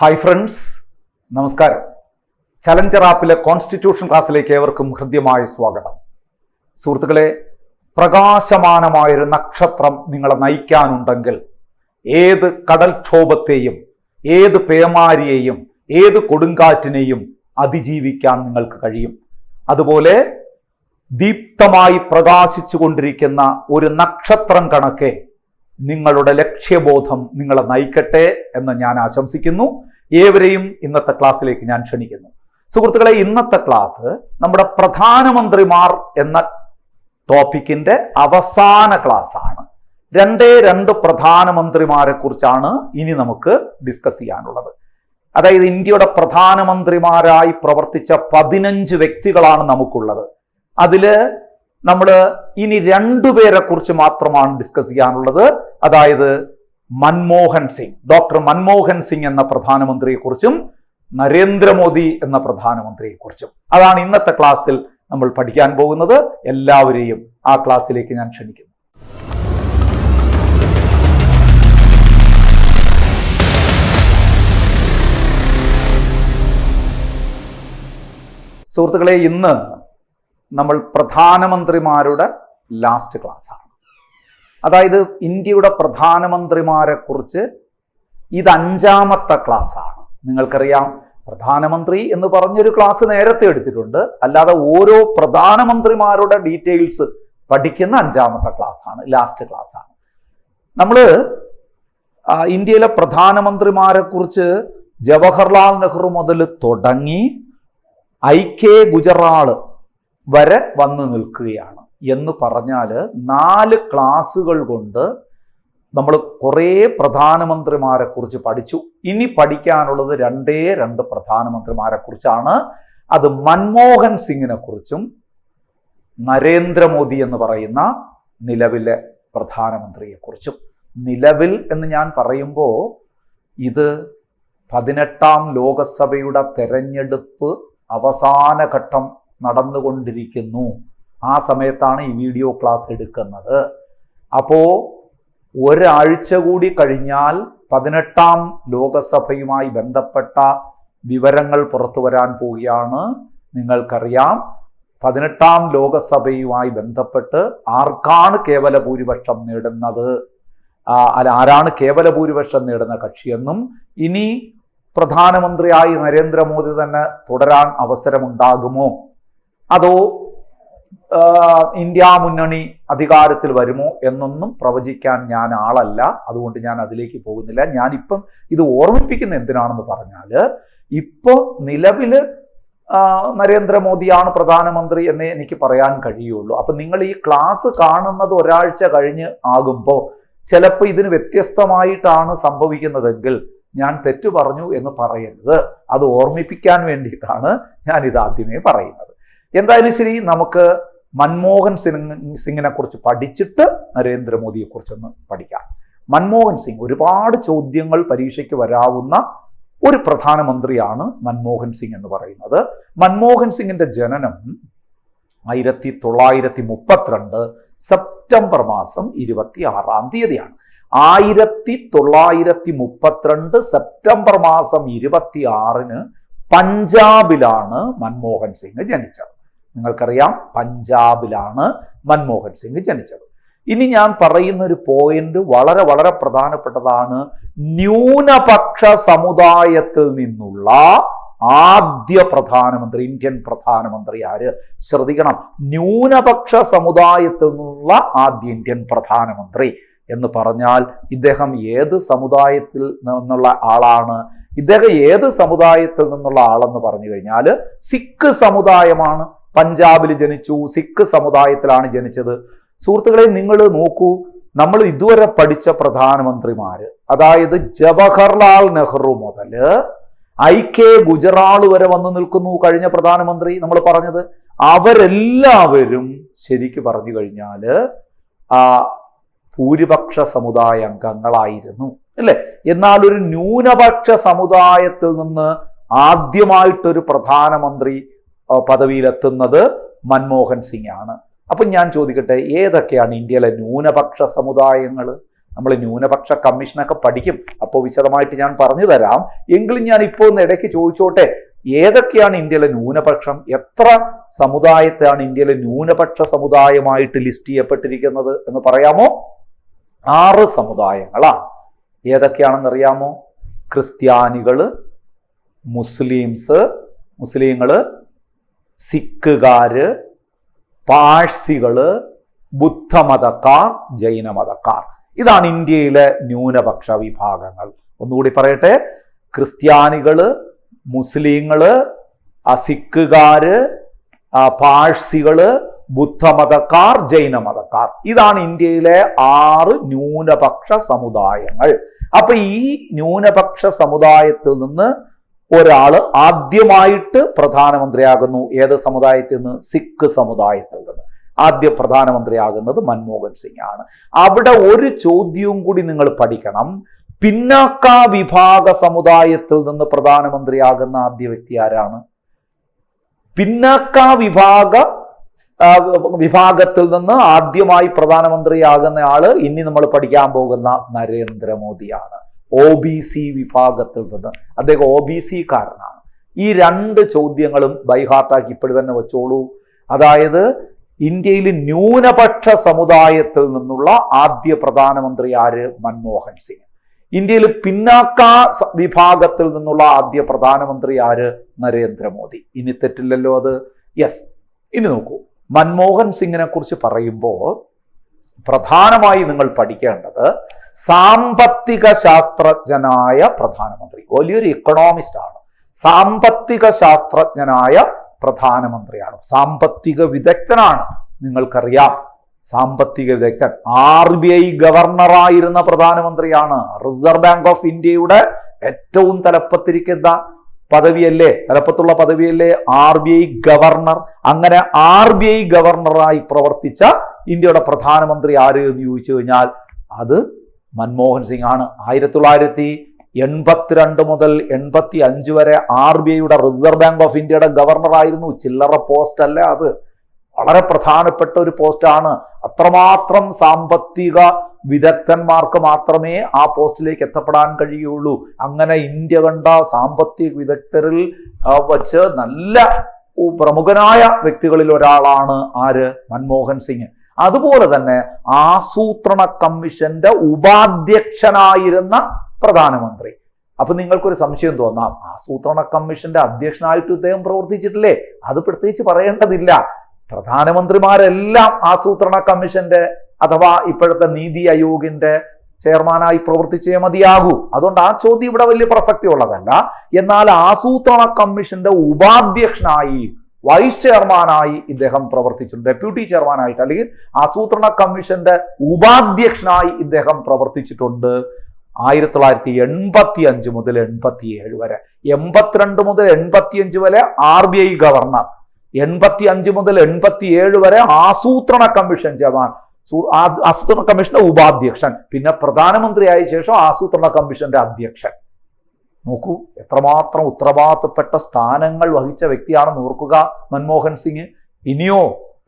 Hi friends നമസ്കാരം. Challenger ആപ്പിലെ constitution ക്ലാസ്സിലേക്ക് ഏവർക്കും ഹൃദ്യമായ സ്വാഗതം. സുഹൃത്തുക്കളെ പ്രകാശമാനമായൊരു നക്ഷത്രം നിങ്ങളെ നയിക്കാനുണ്ടെങ്കിൽ ഏത് കടൽക്ഷോഭത്തെയും ഏത് പേമാരിയെയും ഏത് കൊടുങ്കാറ്റിനെയും അതിജീവിക്കാൻ നിങ്ങൾക്ക് കഴിയും. അതുപോലെ ദീപ്തമായി പ്രകാശിച്ചു കൊണ്ടിരിക്കുന്ന ഒരു നക്ഷത്രം കണക്കെ നിങ്ങളുടെ ലക്ഷ്യബോധം നിങ്ങളെ നയിക്കട്ടെ എന്ന് ഞാൻ ആശംസിക്കുന്നു. ഏവരെയും ഇന്നത്തെ ക്ലാസ്സിലേക്ക് ഞാൻ ക്ഷണിക്കുന്നു. സുഹൃത്തുക്കളെ ഇന്നത്തെ ക്ലാസ് നമ്മുടെ പ്രധാനമന്ത്രിമാർ എന്ന ടോപ്പിക്കിന്റെ അവസാന ക്ലാസ് ആണ് രണ്ടേ രണ്ട് പ്രധാനമന്ത്രിമാരെ കുറിച്ചാണ് ഇനി നമുക്ക് ഡിസ്കസ് ചെയ്യാനുള്ളത്. അതായത് ഇന്ത്യയുടെ പ്രധാനമന്ത്രിമാരായി പ്രവർത്തിച്ച പതിനഞ്ച് വ്യക്തികളാണ് നമുക്കുള്ളത്. അതിൽ നമ്മൾ ഇനി രണ്ടുപേരെ കുറിച്ച് മാത്രമാണ് ഡിസ്കസ് ചെയ്യാനുള്ളത്. അതായത് മൻമോഹൻ സിംഗ്. ഡോക്ടർ മൻമോഹൻ സിംഗ് എന്ന പ്രധാനമന്ത്രിയെ കുറിച്ചും നരേന്ദ്രമോദി എന്ന പ്രധാനമന്ത്രിയെ കുറിച്ചും അതാണ് ഇന്നത്തെ ക്ലാസ്സിൽ നമ്മൾ പഠിക്കാൻ പോകുന്നത്. എല്ലാവരെയും ആ ക്ലാസ്സിലേക്ക് ഞാൻ ക്ഷണിക്കുന്നു. സുഹൃത്തുക്കളെ ഇന്ന് നമ്മൾ പ്രധാനമന്ത്രിമാരുടെ ലാസ്റ്റ് ക്ലാസ് ആണ്. അതായത് ഇന്ത്യയുടെ പ്രധാനമന്ത്രിമാരെ കുറിച്ച് ഇത് അഞ്ചാമത്തെ ക്ലാസ് ആണ്. നിങ്ങൾക്കറിയാം പ്രധാനമന്ത്രി എന്ന് പറഞ്ഞൊരു ക്ലാസ് നേരത്തെ എടുത്തിട്ടുണ്ട്. അല്ലാതെ ഓരോ പ്രധാനമന്ത്രിമാരുടെ ഡീറ്റെയിൽസ് പഠിക്കുന്ന അഞ്ചാമത്തെ ക്ലാസ് ആണ് ലാസ്റ്റ് ക്ലാസ് ആണ്. നമ്മൾ ഇന്ത്യയിലെ പ്രധാനമന്ത്രിമാരെ കുറിച്ച് ജവഹർലാൽ നെഹ്റു മുതൽ തുടങ്ങി ഐ കെ ഗുജറാൾ വരെ വന്നു നിൽക്കുകയാണ്. എന്ന് പറഞ്ഞാൽ നാല് ക്ലാസ്സുകൾ കൊണ്ട് നമ്മൾ കുറേ പ്രധാനമന്ത്രിമാരെ കുറിച്ച് പഠിച്ചു. ഇനി പഠിക്കാനുള്ളത് രണ്ടേ രണ്ട് പ്രധാനമന്ത്രിമാരെ കുറിച്ചാണ്. അത് മൻമോഹൻ സിംഗിനെ കുറിച്ചും നരേന്ദ്രമോദി എന്ന് പറയുന്ന നിലവിലെ പ്രധാനമന്ത്രിയെ കുറിച്ചും. നിലവിൽ എന്ന് ഞാൻ പറയുമ്പോൾ ഇത് പതിനെട്ടാം ലോകസഭയുടെ തെരഞ്ഞെടുപ്പ് അവസാന ഘട്ടം നടന്നുകൊണ്ടിരിക്കുന്നു. ആ സമയത്താണ് ഈ വീഡിയോ ക്ലാസ് എടുക്കുന്നത്. അപ്പോൾ ഒരാഴ്ച കൂടി കഴിഞ്ഞാൽ പതിനെട്ടാം ലോകസഭയുമായി ബന്ധപ്പെട്ട വിവരങ്ങൾ പുറത്തു വരാൻ പോവുകയാണ്. നിങ്ങൾക്കറിയാം പതിനെട്ടാം ലോകസഭയുമായി ബന്ധപ്പെട്ട് ആർക്കാണ് കേവല ഭൂരിപക്ഷം നേടുന്നത് അല്ല ആരാണ് കേവല ഭൂരിപക്ഷം നേടുന്ന കക്ഷിയെന്നും ഇനി പ്രധാനമന്ത്രിയായി നരേന്ദ്രമോദി തന്നെ തുടരാൻ അവസരമുണ്ടാകുമോ? അതോ ഇന്ത്യ മുന്നണി അധികാരത്തിൽ വരുമോ എന്നൊന്നും പ്രവചിക്കാൻ ഞാൻ ആളല്ല. അതുകൊണ്ട് ഞാൻ അതിലേക്ക് പോകുന്നില്ല. ഞാനിപ്പം ഇത് ഓർമ്മിപ്പിക്കുന്ന എന്തിനാണെന്ന് പറഞ്ഞാൽ ഇപ്പോൾ നിലവിൽ നരേന്ദ്രമോദിയാണ് പ്രധാനമന്ത്രി എന്നേ എനിക്ക് പറയാൻ കഴിയുള്ളൂ. അപ്പം നിങ്ങൾ ഈ ക്ലാസ് കാണുന്നത് ഒരാഴ്ച കഴിഞ്ഞ് ആകുമ്പോൾ ചിലപ്പോൾ ഇതിന് വ്യത്യസ്തമായിട്ടാണ് സംഭവിക്കുന്നതെങ്കിൽ ഞാൻ തെറ്റു പറഞ്ഞു എന്ന് പറയുന്നത് അത് ഓർമ്മിപ്പിക്കാൻ വേണ്ടിയിട്ടാണ് ഞാൻ ഇത് ആദ്യമേ പറയുന്നത്. എന്തായാലും ശരി നമുക്ക് മൻമോഹൻ സിംഗ് സിംഗിനെ കുറിച്ച് പഠിച്ചിട്ട് നരേന്ദ്രമോദിയെ കുറിച്ചൊന്ന് പഠിക്കാം. മൻമോഹൻ സിംഗ് ഒരുപാട് ചോദ്യങ്ങൾ പരീക്ഷയ്ക്ക് വരാവുന്ന ഒരു പ്രധാനമന്ത്രിയാണ് മൻമോഹൻ സിംഗ് എന്ന് പറയുന്നത്. മൻമോഹൻ സിംഗിന്റെ ജനനം ആയിരത്തി തൊള്ളായിരത്തി മുപ്പത്തിരണ്ട് സെപ്റ്റംബർ മാസം ഇരുപത്തി ആറാം തീയതിയാണ്. ആയിരത്തി തൊള്ളായിരത്തി മുപ്പത്തിരണ്ട് സെപ്റ്റംബർ മാസം ഇരുപത്തി ആറിന് പഞ്ചാബിലാണ് മൻമോഹൻ സിംഗ് ജനിച്ചത്. നിങ്ങൾക്കറിയാം പഞ്ചാബിലാണ് മൻമോഹൻ സിംഗ് ജനിച്ചത്. ഇനി ഞാൻ പറയുന്ന ഒരു പോയിന്റ് വളരെ വളരെ പ്രധാനപ്പെട്ടതാണ്. ന്യൂനപക്ഷ സമുദായത്തിൽ നിന്നുള്ള ആദ്യ പ്രധാനമന്ത്രി ഇന്ത്യൻ പ്രധാനമന്ത്രി ആര്? ശ്രദ്ധിക്കണം. ന്യൂനപക്ഷ സമുദായത്തിൽ നിന്നുള്ള ആദ്യ ഇന്ത്യൻ പ്രധാനമന്ത്രി എന്ന് പറഞ്ഞാൽ ഇദ്ദേഹം ഏത് സമുദായത്തിൽ നിന്നുള്ള ആളാണ്? ഇദ്ദേഹം ഏത് സമുദായത്തിൽ നിന്നുള്ള ആളെന്ന് പറഞ്ഞു കഴിഞ്ഞാൽ സിഖ് സമുദായമാണ്. പഞ്ചാബിൽ ജനിച്ചു സിഖ് സമുദായത്തിലാണ് ജനിച്ചത്. സുഹൃത്തുക്കളെ നിങ്ങൾ നോക്കൂ നമ്മൾ ഇതുവരെ പഠിച്ച പ്രധാനമന്ത്രിമാര് അതായത് ജവഹർലാൽ നെഹ്റു മുതൽ ഐ കെ ഗുജറാൾ വരെ വന്നു നിൽക്കുന്നു കഴിഞ്ഞ പ്രധാനമന്ത്രി നമ്മൾ പറഞ്ഞത്. അവരെല്ലാവരും ശരിക്ക് പറഞ്ഞു കഴിഞ്ഞാൽ ആ ഭൂരിപക്ഷ സമുദായ അംഗങ്ങളായിരുന്നു അല്ലേ? എന്നാൽ ഒരു ന്യൂനപക്ഷ സമുദായത്തിൽ നിന്ന് ആദ്യമായിട്ടൊരു പ്രധാനമന്ത്രി പദവിയിലെത്തുന്നത് മൻമോഹൻ സിംഗ് ആണ് അപ്പം ഞാൻ ചോദിക്കട്ടെ ഏതൊക്കെയാണ് ഇന്ത്യയിലെ ന്യൂനപക്ഷ സമുദായങ്ങൾ നമ്മൾ ന്യൂനപക്ഷ കമ്മീഷനൊക്കെ പഠിക്കും. അപ്പോൾ വിശദമായിട്ട് ഞാൻ പറഞ്ഞു തരാം. എങ്കിലും ഞാൻ ഇപ്പോൾ ഒന്ന് ഇടയ്ക്ക് ചോദിച്ചോട്ടെ ഏതൊക്കെയാണ് ഇന്ത്യയിലെ ന്യൂനപക്ഷം? എത്ര സമുദായത്തെയാണ് ഇന്ത്യയിലെ ന്യൂനപക്ഷ സമുദായമായിട്ട് ലിസ്റ്റ് ചെയ്യപ്പെട്ടിരിക്കുന്നത് എന്ന് പറയാമോ? ആറ് സമുദായങ്ങളാണ്. ഏതൊക്കെയാണെന്ന് അറിയാമോ? ക്രിസ്ത്യാനികൾ മുസ്ലിംസ് മുസ്ലിങ്ങൾ സിഖുകാര് പാഴ്സികൾ ബുദ്ധമതക്കാർ ജൈനമതക്കാർ. ഇതാണ് ഇന്ത്യയിലെ ന്യൂനപക്ഷ വിഭാഗങ്ങൾ. ഒന്നുകൂടി പറയട്ടെ. ക്രിസ്ത്യാനികൾ മുസ്ലിങ്ങൾ ആ പാഴ്സികൾ ബുദ്ധമതക്കാർ ജൈനമതക്കാർ. ഇതാണ് ഇന്ത്യയിലെ ആറ് ന്യൂനപക്ഷ സമുദായങ്ങൾ. അപ്പൊ ഈ ന്യൂനപക്ഷ സമുദായത്തിൽ നിന്ന് ഒരാൾ ആദ്യമായിട്ട് പ്രധാനമന്ത്രിയാകുന്നു ഏത് സമുദായത്തിൽ നിന്ന്? സിഖ് സമുദായത്തിൽ നിന്ന്. ആദ്യ പ്രധാനമന്ത്രിയാകുന്നത് മൻമോഹൻ സിംഗ് ആണ്. അവിടെ ഒരു ചോദ്യവും കൂടി നിങ്ങൾ പഠിക്കണം. പിന്നാക്ക വിഭാഗ സമുദായത്തിൽ നിന്ന് പ്രധാനമന്ത്രിയാകുന്ന ആദ്യ വ്യക്തി ആരാണ്? പിന്നാക്ക വിഭാഗ വിഭാഗത്തിൽ നിന്ന് ആദ്യമായി പ്രധാനമന്ത്രിയാകുന്ന ആൾ ഇനി നമ്മൾ പഠിക്കാൻ പോകുന്ന നരേന്ദ്രമോദിയാണ്. ഒ ബി സി വിഭാഗത്തിൽ നിന്ന് അദ്ദേഹം ഒ ബി സി കാരനാണ്. ഈ രണ്ട് ചോദ്യങ്ങളും ബൈഹാർട്ടാക്കി ഇപ്പോഴും തന്നെ വെച്ചോളൂ. അതായത് ഇന്ത്യയിൽ ന്യൂനപക്ഷ സമുദായത്തിൽ നിന്നുള്ള ആദ്യ പ്രധാനമന്ത്രി ആര്? മൻമോഹൻ സിംഗ്. ഇന്ത്യയിൽ പിന്നാക്ക വിഭാഗത്തിൽ നിന്നുള്ള ആദ്യ പ്രധാനമന്ത്രി ആര്? നരേന്ദ്രമോദി. ഇനി തെറ്റില്ലല്ലോ അത്? യെസ്. ഇനി നോക്കൂ. മൻമോഹൻ സിംഗിനെ കുറിച്ച് പറയുമ്പോൾ പ്രധാനമായി നിങ്ങൾ പഠിക്കേണ്ടത് സാമ്പത്തിക ശാസ്ത്രജ്ഞനായ പ്രധാനമന്ത്രി. വലിയൊരു ഇക്കണോമിസ്റ്റ് ആണ്. സാമ്പത്തിക ശാസ്ത്രജ്ഞനായ പ്രധാനമന്ത്രിയാണ്. സാമ്പത്തിക വിദഗ്ധനാണ്. നിങ്ങൾക്കറിയാം സാമ്പത്തിക വിദഗ്ധൻ. ആർ ബി ഐ ഗവർണറായിരുന്ന പ്രധാനമന്ത്രിയാണ്. റിസർവ് ബാങ്ക് ഓഫ് ഇന്ത്യയുടെ ഏറ്റവും തലപ്പത്തിരിക്കുന്ന പദവിയല്ലേ? തലപ്പത്തുള്ള പദവിയല്ലേ? R B I governor. അങ്ങനെ ആർ ബി ഐ ഗവർണറായി പ്രവർത്തിച്ച ഇന്ത്യയുടെ പ്രധാനമന്ത്രി ആര് എന്ന് ചോദിച്ചു കഴിഞ്ഞാൽ അത് മൻമോഹൻ സിംഗ് ആണ് ആയിരത്തി തൊള്ളായിരത്തി എൺപത്തിരണ്ട് മുതൽ എൺപത്തി അഞ്ച് വരെ ആർ ബി ഐയുടെ റിസർവ് ബാങ്ക് ഓഫ് ഇന്ത്യയുടെ ഗവർണറായിരുന്നു. ചില്ലറ പോസ്റ്റ് അല്ല അത്? വളരെ പ്രധാനപ്പെട്ട ഒരു പോസ്റ്റാണ്. അത്രമാത്രം സാമ്പത്തിക വിദഗ്ധന്മാർക്ക് മാത്രമേ ആ പോസ്റ്റിലേക്ക് എത്തപ്പെടാൻ കഴിയുള്ളൂ. അങ്ങനെ ഇന്ത്യ കണ്ട സാമ്പത്തിക വിദഗ്ധരിൽ വച്ച് നല്ല പ്രമുഖനായ വ്യക്തികളിൽ ഒരാളാണ് ആര്? മൻമോഹൻ സിംഗ്. അതുപോലെ തന്നെ ആസൂത്രണ കമ്മീഷന്റെ ഉപാധ്യക്ഷനായിരുന്ന പ്രധാനമന്ത്രി. അപ്പൊ നിങ്ങൾക്കൊരു സംശയം തോന്നാം ആസൂത്രണ കമ്മീഷന്റെ അധ്യക്ഷനായിട്ട് ഇദ്ദേഹം പ്രവർത്തിച്ചിട്ടില്ലേ? അത് പ്രത്യേകിച്ച് പറയേണ്ടതില്ല. പ്രധാനമന്ത്രിമാരെല്ലാം ആസൂത്രണ കമ്മീഷന്റെ അഥവാ ഇപ്പോഴത്തെ നീതി ആയോഗിന്റെ ചെയർമാനായി പ്രവർത്തിച്ചേ മതിയാകൂ. അതുകൊണ്ട് ആ ചോദ്യം ഇവിടെ വലിയ പ്രസക്തി ഉള്ളതല്ല എന്നാൽ ആസൂത്രണ കമ്മീഷന്റെ ഉപാധ്യക്ഷനായി വൈസ് ചെയർമാനായി ഇദ്ദേഹം പ്രവർത്തിച്ചിട്ടുണ്ട് ഡെപ്യൂട്ടി ചെയർമാനായിട്ട് അല്ലെങ്കിൽ ആസൂത്രണ കമ്മീഷന്റെ ഉപാധ്യക്ഷനായി ഇദ്ദേഹം പ്രവർത്തിച്ചിട്ടുണ്ട് ആയിരത്തി തൊള്ളായിരത്തി എൺപത്തി അഞ്ച് മുതൽ എൺപത്തി ഏഴ് വരെ. എൺപത്തിരണ്ട് മുതൽ എൺപത്തി അഞ്ച് വരെ ആർ ബി ഐ ഗവർണർ. എൺപത്തി അഞ്ച് മുതൽ എൺപത്തി ഏഴ് വരെ ആസൂത്രണ കമ്മീഷൻ ചെയർമാൻ. ആസൂത്രണ കമ്മീഷന്റെ ഉപാധ്യക്ഷൻ. പിന്നെ പ്രധാനമന്ത്രിയായ ശേഷം ആസൂത്രണ കമ്മീഷന്റെ അധ്യക്ഷൻ. നോക്കൂ എത്രമാത്രം ഉത്തരവാദിത്തപ്പെട്ട സ്ഥാനങ്ങൾ വഹിച്ച വ്യക്തിയാണെന്ന് ഓർക്കുക മൻമോഹൻ സിംഗ്. ഇനിയോ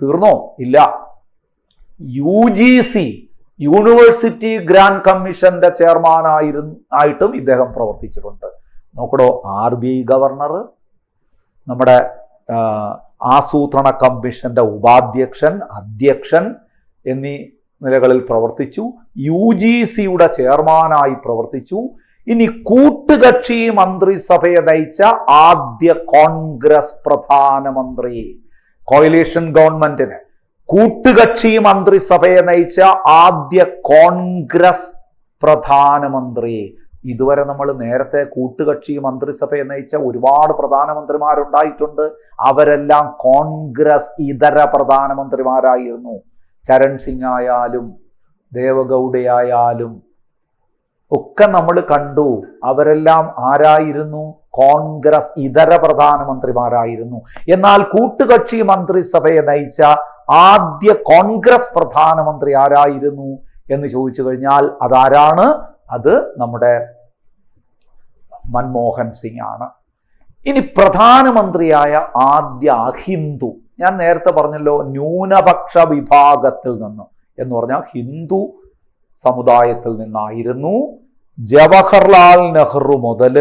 തീർന്നോ? ഇല്ല. U G C university grant കമ്മീഷന്റെ ചെയർമാനായിരുന്നു ആയിട്ടും ഇദ്ദേഹം പ്രവർത്തിച്ചിട്ടുണ്ട്. നോക്കടോ ആർ ബി ഐ ഗവർണർ നമ്മുടെ ആസൂത്രണ കമ്മീഷന്റെ ഉപാധ്യക്ഷൻ അധ്യക്ഷൻ എന്നീ നിലകളിൽ പ്രവർത്തിച്ചു. യു ജി സിയുടെ ചെയർമാനായി പ്രവർത്തിച്ചു. ഇനി കൂട്ടുകക്ഷി മന്ത്രിസഭയെ നയിച്ച ആദ്യ കോൺഗ്രസ് പ്രധാനമന്ത്രി കോയിലേഷൻ ഗവൺമെന്റിന് കൂട്ടുകക്ഷി മന്ത്രിസഭയെ നയിച്ച ആദ്യ കോൺഗ്രസ് പ്രധാനമന്ത്രി. ഇതുവരെ നമ്മൾ നേരത്തെ കൂട്ടുകക്ഷി മന്ത്രിസഭയെ നയിച്ച ഒരുപാട് പ്രധാനമന്ത്രിമാരുണ്ടായിട്ടുണ്ട്. അവരെല്ലാം കോൺഗ്രസ് ഇതര പ്രധാനമന്ത്രിമാരായിരുന്നു. ചരൺ സിംഗ് ആയാലും ദേവഗൗഡയായാലും ഒക്കെ നമ്മൾ കണ്ടു. അവരെല്ലാം ആരായിരുന്നു? കോൺഗ്രസ് ഇതര പ്രധാനമന്ത്രിമാരായിരുന്നു. എന്നാൽ കൂട്ടുകക്ഷി മന്ത്രിസഭയെ നയിച്ച ആദ്യ കോൺഗ്രസ് പ്രധാനമന്ത്രി ആരായിരുന്നു എന്ന് ചോദിച്ചു കഴിഞ്ഞാൽ അതാരാണ്? അത് നമ്മുടെ മൻമോഹൻ സിംഗ് ആണ്. ഇനി പ്രധാനമന്ത്രിയായ ആദ്യ അഹിന്ദു ഞാൻ നേരത്തെ പറഞ്ഞല്ലോ ന്യൂനപക്ഷ വിഭാഗത്തിൽ നിന്ന് എന്ന് പറഞ്ഞാൽ ഹിന്ദു സമുദായത്തിൽ നിന്നായിരുന്നു. ജവഹർലാൽ നെഹ്റു മുതൽ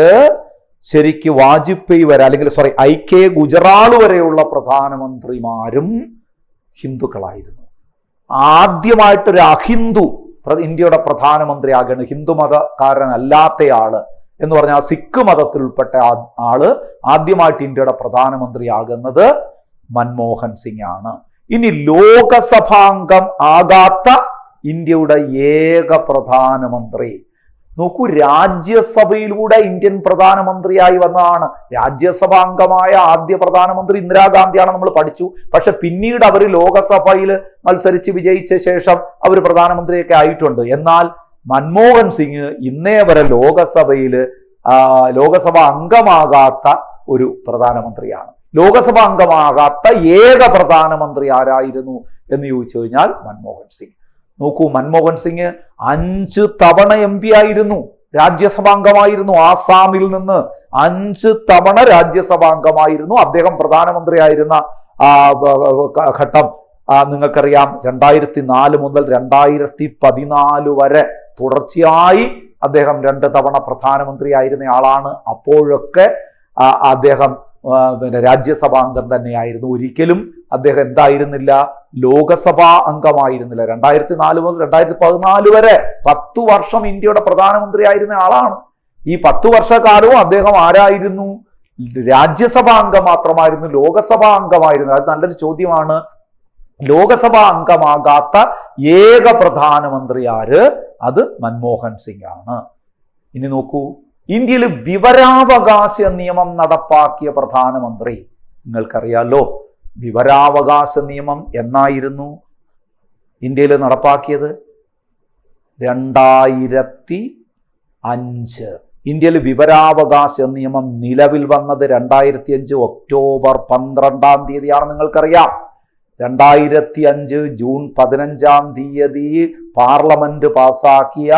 ശരിക്ക് വാജ്പേയി വരെ അല്ലെങ്കിൽ സോറി ഐ കെ ഗുജറാൾ വരെയുള്ള പ്രധാനമന്ത്രിമാരും ഹിന്ദുക്കളായിരുന്നു. ആദ്യമായിട്ടൊരു അഹിന്ദു ഇന്ത്യയുടെ പ്രധാനമന്ത്രി പ്രധാനമന്ത്രിയാകണം ഹിന്ദു മതക്കാരനല്ലാത്തയാൾ എന്ന് പറഞ്ഞാൽ സിഖ് മതത്തിൽ ഉൾപ്പെട്ട ആൾ ആദ്യമായിട്ട് ഇന്ത്യയുടെ പ്രധാനമന്ത്രി പ്രധാനമന്ത്രിയാകുന്നത് മൻമോഹൻ സിംഗ് ആണ്. ഇനി ലോകസഭാംഗം ആകാത്ത ഇന്ത്യയുടെ ഏക പ്രധാനമന്ത്രി. നോക്കൂ രാജ്യസഭയിലൂടെ ഇന്ത്യൻ പ്രധാനമന്ത്രിയായി വന്നതാണ്. രാജ്യസഭാംഗമായ ആദ്യ പ്രധാനമന്ത്രി ഇന്ദിരാഗാന്ധിയാണ് നമ്മൾ പഠിച്ചു. പക്ഷെ പിന്നീട് അവർ ലോകസഭയിൽ മത്സരിച്ച് വിജയിച്ച ശേഷം അവർ പ്രധാനമന്ത്രിയൊക്കെ ആയിട്ടുണ്ട്. എന്നാൽ മൻമോഹൻ സിംഗ് ഇന്നേ വരെ ലോകസഭയിൽ ലോകസഭ അംഗമാകാത്ത ഒരു പ്രധാനമന്ത്രിയാണ്. ലോകസഭ അംഗമാകാത്ത ഏക പ്രധാനമന്ത്രി ആരായിരുന്നു എന്ന് ചോദിച്ചു കഴിഞ്ഞാൽ മൻമോഹൻ സിംഗ്. നോക്കൂ മൻമോഹൻ സിംഗ് അഞ്ച് തവണ എം പി ആയിരുന്നു രാജ്യസഭാംഗമായിരുന്നു. ആസാമിൽ നിന്ന് അഞ്ച് തവണ രാജ്യസഭാംഗമായിരുന്നു. അദ്ദേഹം പ്രധാനമന്ത്രിയായിരുന്ന ഘട്ടം നിങ്ങൾക്കറിയാം രണ്ടായിരത്തി നാല് മുതൽ രണ്ടായിരത്തി പതിനാല് വരെ തുടർച്ചയായി അദ്ദേഹം രണ്ട് തവണ പ്രധാനമന്ത്രിയായിരുന്ന ആളാണ് അപ്പോഴൊക്കെ അദ്ദേഹം ആ, രാജ്യസഭാ അംഗം തന്നെയായിരുന്നു. ഒരിക്കലും അദ്ദേഹം എന്തായിരുന്നില്ല? ലോകസഭാ അംഗമായിരുന്നില്ല. രണ്ടായിരത്തി നാല് മുതൽ രണ്ടായിരത്തി പതിനാല് വരെ പത്തു വർഷം ഇന്ത്യയുടെ പ്രധാനമന്ത്രിയായിരുന്ന ആളാണ്. ഈ പത്തു വർഷക്കാലവും അദ്ദേഹം ആരായിരുന്നു? രാജ്യസഭാ അംഗം മാത്രമായിരുന്നു ലോകസഭാ അംഗമായിരുന്നു. അത് നല്ലൊരു ചോദ്യമാണ്. ലോകസഭാ അംഗമാകാത്ത ഏക പ്രധാനമന്ത്രി ആര് അത് മൻമോഹൻ സിംഗ് ആണ്. ഇനി നോക്കൂ. ഇന്ത്യയിൽ വിവരാവകാശ നിയമം നടപ്പാക്കിയ പ്രധാനമന്ത്രി. നിങ്ങൾക്കറിയാലോ വിവരാവകാശ നിയമം എന്നായിരുന്നു ഇന്ത്യയിൽ നടപ്പാക്കിയത്? രണ്ടായിരത്തി അഞ്ച്. ഇന്ത്യയിൽ വിവരാവകാശ നിയമം നിലവിൽ വന്നത് രണ്ടായിരത്തി അഞ്ച് ഒക്ടോബർ പന്ത്രണ്ടാം തീയതിയാണ് നിങ്ങൾക്കറിയാം. രണ്ടായിരത്തി അഞ്ച് ജൂൺ പതിനഞ്ചാം തീയതി പാർലമെന്റ് പാസാക്കിയ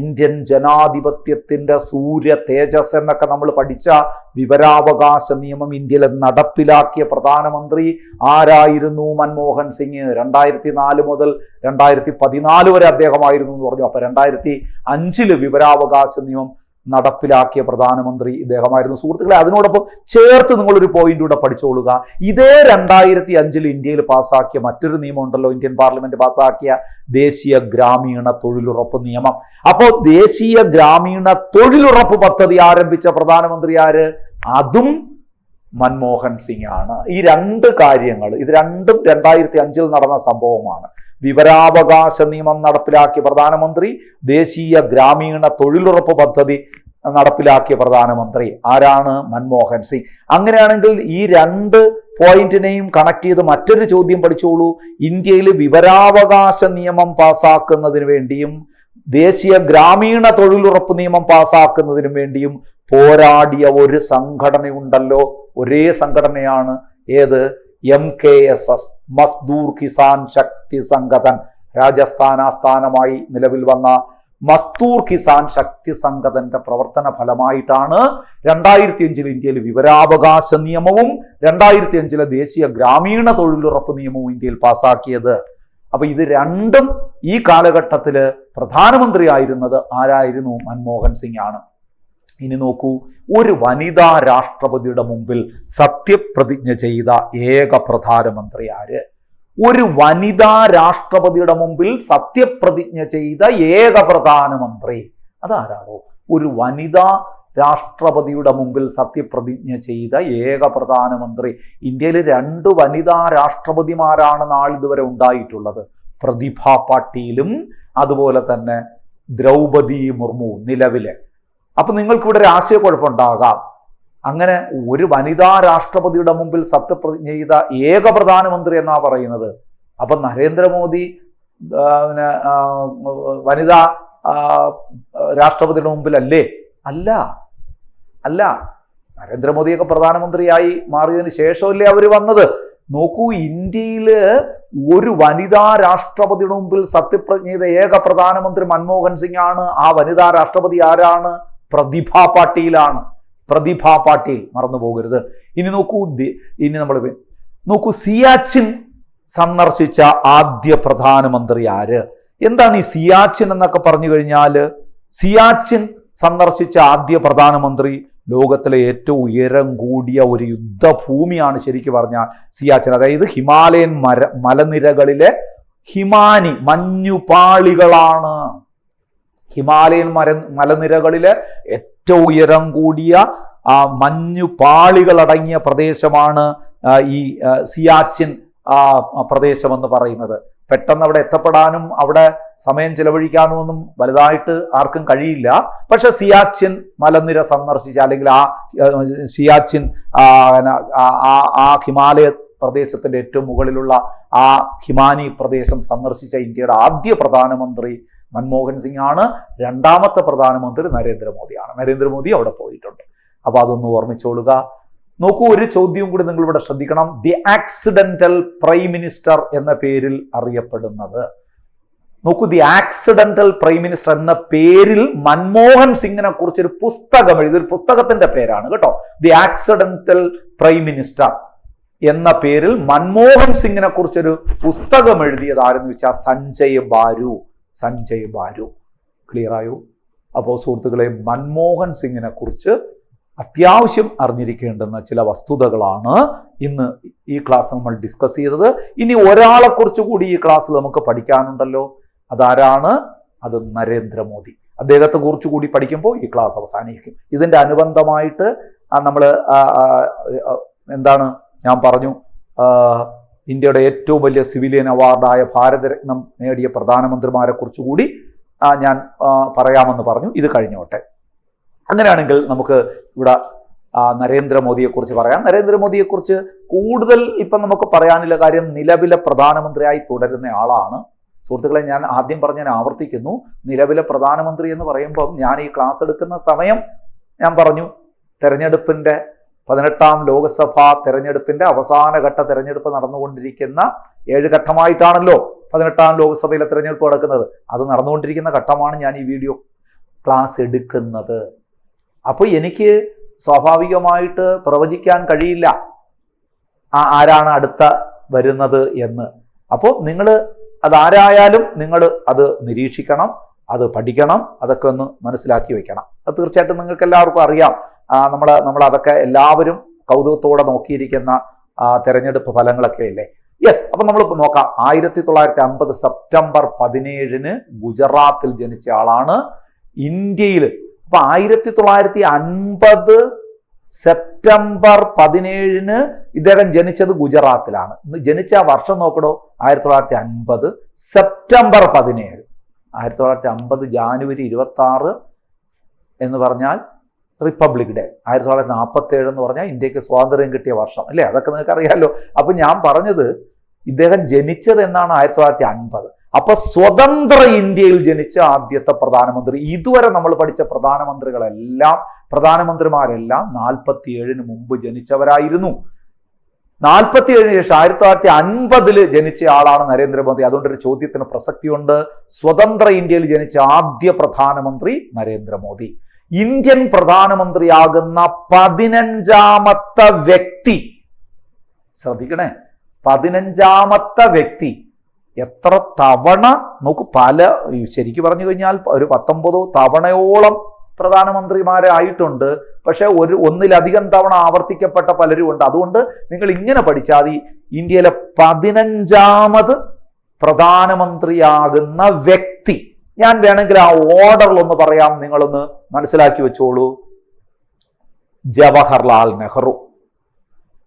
ഇന്ത്യൻ ജനാധിപത്യത്തിന്റെ സൂര്യ തേജസ് എന്നൊക്കെ നമ്മൾ പഠിച്ച വിവരാവകാശ നിയമം ഇന്ത്യയിൽ നടപ്പിലാക്കിയ പ്രധാനമന്ത്രി ആരായിരുന്നു മൻമോഹൻ സിംഗ്? രണ്ടായിരത്തി നാല് മുതൽ രണ്ടായിരത്തി പതിനാല് വരെ അദ്ദേഹമായിരുന്നു എന്ന് പറഞ്ഞു. അപ്പൊ രണ്ടായിരത്തി അഞ്ചിൽ വിവരാവകാശ നിയമം നടപ്പിലാക്കിയ പ്രധാനമന്ത്രി ഇദ്ദേഹമായിരുന്നു. സുഹൃത്തുക്കളെ അതിനോടൊപ്പം ചേർത്ത് നിങ്ങളൊരു പോയിന്റ് കൂടെ പഠിച്ചോളുക. ഇതേ രണ്ടായിരത്തി അഞ്ചിൽ ഇന്ത്യയിൽ പാസാക്കിയ മറ്റൊരു നിയമമുണ്ടല്ലോ ഇന്ത്യൻ പാർലമെന്റ് പാസാക്കിയ ദേശീയ ഗ്രാമീണ തൊഴിലുറപ്പ് നിയമം. അപ്പോൾ ദേശീയ ഗ്രാമീണ തൊഴിലുറപ്പ് പദ്ധതി ആരംഭിച്ച പ്രധാനമന്ത്രി ആര്? അതും മൻമോഹൻ സിംഗ് ആണ് ഈ രണ്ട് കാര്യങ്ങൾ ഇത് രണ്ടും രണ്ടായിരത്തി അഞ്ചിൽ നടന്ന സംഭവമാണ്. വിവരാവകാശ നിയമം നടപ്പിലാക്കിയ പ്രധാനമന്ത്രി ദേശീയ ഗ്രാമീണ തൊഴിലുറപ്പ് പദ്ധതി നടപ്പിലാക്കിയ പ്രധാനമന്ത്രി ആരാണ് മൻമോഹൻ സിംഗ്. അങ്ങനെയാണെങ്കിൽ ഈ രണ്ട് പോയിന്റിനെയും കണക്ട് ചെയ്ത് മറ്റൊരു ചോദ്യം പഠിച്ചോളൂ. ഇന്ത്യയിൽ വിവരാവകാശ നിയമം പാസാക്കുന്നതിന് വേണ്ടിയും ദേശീയ ഗ്രാമീണ തൊഴിലുറപ്പ് നിയമം പാസാക്കുന്നതിനു വേണ്ടിയും പോരാടിയ ഒരു സംഘടനയുണ്ടല്ലോ. ഒരേ സംഘടനയാണ് ഏത്? M K S S Mazdoor Kisan Shakti Sangathan Rajasthan ആസ്ഥാനമായി നിലവിൽ വന്ന മസ്തൂർ കിസാൻ ശക്തി സംഘതന്റെ പ്രവർത്തന ഫലമായിട്ടാണ് രണ്ടായിരത്തി അഞ്ചിൽ ഇന്ത്യയിൽ വിവരാവകാശ നിയമവും രണ്ടായിരത്തി അഞ്ചിലെ ദേശീയ ഗ്രാമീണ തൊഴിലുറപ്പ് നിയമവും ഇന്ത്യയിൽ പാസാക്കിയത്. അപ്പൊ ഇത് രണ്ടും ഈ കാലഘട്ടത്തിൽ പ്രധാനമന്ത്രിയായിരുന്നത് ആരായിരുന്നു? മൻമോഹൻ സിംഗ് ആണ് ഇനി നോക്കൂ ഒരു വനിതാ രാഷ്ട്രപതിയുടെ മുമ്പിൽ സത്യപ്രതിജ്ഞ ചെയ്ത ഏക പ്രധാനമന്ത്രി ആര്? ഒരു വനിതാ രാഷ്ട്രപതിയുടെ മുമ്പിൽ സത്യപ്രതിജ്ഞ ചെയ്ത ഏക പ്രധാനമന്ത്രി അതാരാണോ? ഒരു വനിതാ രാഷ്ട്രപതിയുടെ മുമ്പിൽ സത്യപ്രതിജ്ഞ ചെയ്ത ഏക പ്രധാനമന്ത്രി. ഇന്ത്യയിൽ രണ്ട് വനിതാ രാഷ്ട്രപതിമാരാണ് നാളിതുവരെ ഉണ്ടായിട്ടുള്ളത്. പ്രതിഭ പാട്ടീലും അതുപോലെ തന്നെ ദ്രൗപദി മുർമു നിലവിലെ. അപ്പൊ നിങ്ങൾക്കിവിടെ ഒരു ആശയക്കുഴപ്പമുണ്ടാകാം. അങ്ങനെ ഒരു വനിതാ രാഷ്ട്രപതിയുടെ മുമ്പിൽ സത്യപ്രതിജ്ഞ ചെയ്ത ഏക പ്രധാനമന്ത്രി എന്നാ പറയുന്നത്? അപ്പൊ നരേന്ദ്രമോദി പിന്നെ വനിതാ രാഷ്ട്രപതിയുടെ മുമ്പിലല്ലേ? അല്ല. അല്ല. നരേന്ദ്രമോദിയൊക്കെ പ്രധാനമന്ത്രിയായി മാറിയതിന് ശേഷമല്ലേ അവർ വന്നത്? നോക്കൂ ഇന്ത്യയിൽ ഒരു വനിതാ രാഷ്ട്രപതിയുടെ മുമ്പിൽ സത്യപ്രതിജ്ഞ ചെയ്ത ഏക പ്രധാനമന്ത്രി മൻമോഹൻ സിംഗ് ആണ് ആ വനിതാ രാഷ്ട്രപതി ആരാണ്? പ്രതിഭ പാട്ടീലാണ്. പ്രതിഭ പാട്ടീൽ മറന്നു പോകരുത്. ഇനി നോക്കൂ ഇനി നമ്മൾ നോക്കൂ സിയാച്ചിൻ സന്ദർശിച്ച ആദ്യ പ്രധാനമന്ത്രി ആര്? എന്താണ് ഈ സിയാച്ചിൻ എന്നൊക്കെ പറഞ്ഞു കഴിഞ്ഞാൽ സിയാച്ചിൻ സന്ദർശിച്ച ആദ്യ പ്രധാനമന്ത്രി ലോകത്തിലെ ഏറ്റവും ഉയരം കൂടിയ ഒരു യുദ്ധഭൂമിയാണ് ശരിക്കും പറഞ്ഞാൽ സിയാച്ചൻ. അതായത് ഹിമാലയൻ മര മലനിരകളിലെ ഹിമാനി മഞ്ഞുപാളികളാണ്. ഹിമാലയൻ മര മലനിരകളിലെ ഏറ്റവും ഉയരം കൂടിയ ആ മഞ്ഞുപാളികൾ അടങ്ങിയ പ്രദേശമാണ് ഈ സിയാച്ചിൻ പ്രദേശമെന്ന് പറയുന്നത്. പെട്ടെന്ന് അവിടെ എത്തപ്പെടാനും അവിടെ സമയം ചെലവഴിക്കാനും ഒന്നും വലുതായിട്ട് ആർക്കും കഴിയില്ല. പക്ഷെ സിയാച്ചിൻ മലനിര സന്ദർശിച്ച അല്ലെങ്കിൽ ആ സിയാച്ചിൻ ആ ഹിമാലയ പ്രദേശത്തിന്റെ ഏറ്റവും മുകളിലുള്ള ആ ഹിമാനി പ്രദേശം സന്ദർശിച്ച ഇന്ത്യയുടെ ആദ്യ പ്രധാനമന്ത്രി മൻമോഹൻ സിംഗ് ആണ് രണ്ടാമത്തെ പ്രധാനമന്ത്രി നരേന്ദ്രമോദിയാണ്. നരേന്ദ്രമോദി അവിടെ പോയിട്ടുണ്ട്. അപ്പോൾ അതൊന്ന് ഓർമ്മിച്ചോളുക. നോക്കൂ ഒരു ചോദ്യവും കൂടി നിങ്ങൾ ഇവിടെ ശ്രദ്ധിക്കണം. ദി ആക്സിഡന്റൽ പ്രൈം മിനിസ്റ്റർ എന്ന പേരിൽ അറിയപ്പെടുന്നത്. നോക്കൂ ദി ആക്സിഡന്റൽ പ്രൈം മിനിസ്റ്റർ എന്ന പേരിൽ മൻമോഹൻ സിംഗിനെ കുറിച്ച് ഒരു പുസ്തകം എഴുതി. ഒരു പുസ്തകത്തിന്റെ പേരാണ് കേട്ടോ. ദി ആക്സിഡന്റൽ പ്രൈം മിനിസ്റ്റർ എന്ന പേരിൽ മൻമോഹൻ സിംഗിനെ കുറിച്ചൊരു പുസ്തകം എഴുതിയത് ആരെന്ന് വെച്ചാൽ സഞ്ജയ് ബാരു. സഞ്ജയ് ബാരു. ക്ലിയർ ആയോ? അപ്പോൾ സുഹൃത്തുക്കളെ മൻമോഹൻ സിംഗിനെ കുറിച്ച് അത്യാവശ്യം അറിഞ്ഞിരിക്കേണ്ടുന്ന ചില വസ്തുതകളാണ് ഇന്ന് ഈ ക്ലാസ് നമ്മൾ ഡിസ്കസ് ചെയ്തത്. ഇനി ഒരാളെക്കുറിച്ച് കൂടി ഈ ക്ലാസ്സിൽ നമുക്ക് പഠിക്കാനുണ്ടല്ലോ. അതാരാണ്? അത് നരേന്ദ്രമോദി. അദ്ദേഹത്തെ കുറിച്ച് കൂടി പഠിക്കുമ്പോൾ ഈ ക്ലാസ് അവസാനിക്കും. ഇതിന്റെ അനുബന്ധമായിട്ട് നമ്മൾ എന്താണ് ഞാൻ പറഞ്ഞു? ഇന്ത്യയുടെ ഏറ്റവും വലിയ സിവിലിയൻ അവാർഡായ ഭാരതരത്നം നേടിയ പ്രധാനമന്ത്രിമാരെ കുറിച്ച് കൂടി ഞാൻ പറയാമെന്ന് പറഞ്ഞു. ഇത് കഴിഞ്ഞോട്ടെ. അങ്ങനെയാണെങ്കിൽ നമുക്ക് ഇവിടെ നരേന്ദ്രമോദിയെക്കുറിച്ച് പറയാം. നരേന്ദ്രമോദിയെക്കുറിച്ച് കൂടുതൽ ഇപ്പം നമുക്ക് പറയാനുള്ള കാര്യം നിലവിലെ പ്രധാനമന്ത്രിയായി തുടരുന്ന ആളാണ്. സുഹൃത്തുക്കളെ ഞാൻ ആദ്യം പറഞ്ഞ് ഞാൻ ആവർത്തിക്കുന്നു. നിലവിലെ പ്രധാനമന്ത്രി എന്ന് പറയുമ്പം ഞാൻ ഈ ക്ലാസ് എടുക്കുന്ന സമയം ഞാൻ പറഞ്ഞു. തെരഞ്ഞെടുപ്പിന്റെ പതിനെട്ടാം ലോക്സഭാ തെരഞ്ഞെടുപ്പിന്റെ അവസാന ഘട്ട തെരഞ്ഞെടുപ്പ് നടന്നുകൊണ്ടിരിക്കുന്ന ഏഴ് ഘട്ടമായിട്ടാണല്ലോ പതിനെട്ടാം ലോക്സഭയിലെ തെരഞ്ഞെടുപ്പ് നടക്കുന്നത്. അത് നടന്നുകൊണ്ടിരിക്കുന്ന ഘട്ടമാണ് ഞാൻ ഈ വീഡിയോ ക്ലാസ് എടുക്കുന്നത്. അപ്പോൾ എനിക്ക് സ്വാഭാവികമായിട്ട് പ്രവചിക്കാൻ കഴിയില്ല. ആ ആരാണ് അടുത്ത വരുന്നത് എന്ന്. അപ്പോൾ നിങ്ങൾ അതാരായാലും നിങ്ങൾ അത് നിരീക്ഷിക്കണം അത് പഠിക്കണം അതൊക്കെ ഒന്ന് മനസ്സിലാക്കി വെക്കണം. അത് തീർച്ചയായിട്ടും നിങ്ങൾക്ക് എല്ലാവർക്കും അറിയാം. നമ്മൾ നമ്മൾ അതൊക്കെ എല്ലാവരും കൗതുകത്തോടെ നോക്കിയിരിക്കുന്ന തെരഞ്ഞെടുപ്പ് ഫലങ്ങളൊക്കെ അല്ലേ യെസ് അപ്പം നമ്മളിപ്പോൾ നോക്കാം. ആയിരത്തി തൊള്ളായിരത്തി അമ്പത് സെപ്റ്റംബർ പതിനേഴിന് ഗുജറാത്തിൽ ജനിച്ച ആളാണ് ഇന്ത്യയിൽ അപ്പൊ ആയിരത്തി തൊള്ളായിരത്തി അൻപത് സെപ്റ്റംബർ പതിനേഴിന് ഇദ്ദേഹം ജനിച്ചത് ഗുജറാത്തിലാണ്. ജനിച്ച ആ വർഷം നോക്കണോ ആയിരത്തി തൊള്ളായിരത്തി അൻപത് സെപ്റ്റംബർ പതിനേഴ്. ആയിരത്തി തൊള്ളായിരത്തി അമ്പത് ജാനുവരി ഇരുപത്തി ആറ് എന്ന് പറഞ്ഞാൽ റിപ്പബ്ലിക് ഡേ. ആയിരത്തി തൊള്ളായിരത്തി നാൽപ്പത്തി ഏഴ് എന്ന് പറഞ്ഞാൽ ഇന്ത്യയ്ക്ക് സ്വാതന്ത്ര്യം കിട്ടിയ വർഷം. അല്ലേ? അതൊക്കെ നിങ്ങൾക്ക് അറിയാമല്ലോ അപ്പൊ ഞാൻ പറഞ്ഞത് ഇദ്ദേഹം ജനിച്ചത് എന്നാണ് ആയിരത്തി തൊള്ളായിരത്തി അൻപത് അപ്പൊ സ്വതന്ത്ര ഇന്ത്യയിൽ ജനിച്ച ആദ്യത്തെ പ്രധാനമന്ത്രി. ഇതുവരെ നമ്മൾ പഠിച്ച പ്രധാനമന്ത്രികളെല്ലാം പ്രധാനമന്ത്രിമാരെല്ലാം നാൽപ്പത്തി ഏഴിന് മുമ്പ് ജനിച്ചവരായിരുന്നു. നാൽപ്പത്തി ഏഴിന് ശേഷം ആയിരത്തി തൊള്ളായിരത്തി അൻപതിൽ ജനിച്ച ആളാണ് നരേന്ദ്രമോദി. അതുകൊണ്ടൊരു ചോദ്യത്തിന് പ്രസക്തിയുണ്ട്. സ്വതന്ത്ര ഇന്ത്യയിൽ ജനിച്ച ആദ്യ പ്രധാനമന്ത്രി നരേന്ദ്രമോദി. ഇന്ത്യൻ പ്രധാനമന്ത്രിയാകുന്ന പതിനഞ്ചാമത്തെ വ്യക്തി. ശ്രദ്ധിക്കണേ. പതിനഞ്ചാമത്തെ വ്യക്തി. എത്ര തവണ നോക്ക് പല ശരിക്കും പറഞ്ഞു കഴിഞ്ഞാൽ ഒരു പത്തൊമ്പതോ തവണയോളം പ്രധാനമന്ത്രിമാരെ ആയിട്ടുണ്ട് പക്ഷെ ഒരു ഒന്നിലധികം തവണ ആവർത്തിക്കപ്പെട്ട പലരും ഉണ്ട്. അതുകൊണ്ട് നിങ്ങൾ ഇങ്ങനെ പഠിച്ചാൽ മതി. ഇന്ത്യയിലെ പതിനഞ്ചാമത് പ്രധാനമന്ത്രിയാകുന്ന വ്യക്തി. ഞാൻ വേണമെങ്കിൽ ആ ഓർഡറിലൊന്ന് പറയാം. നിങ്ങളൊന്ന് മനസ്സിലാക്കി വെച്ചോളൂ. ജവഹർലാൽ നെഹ്റു.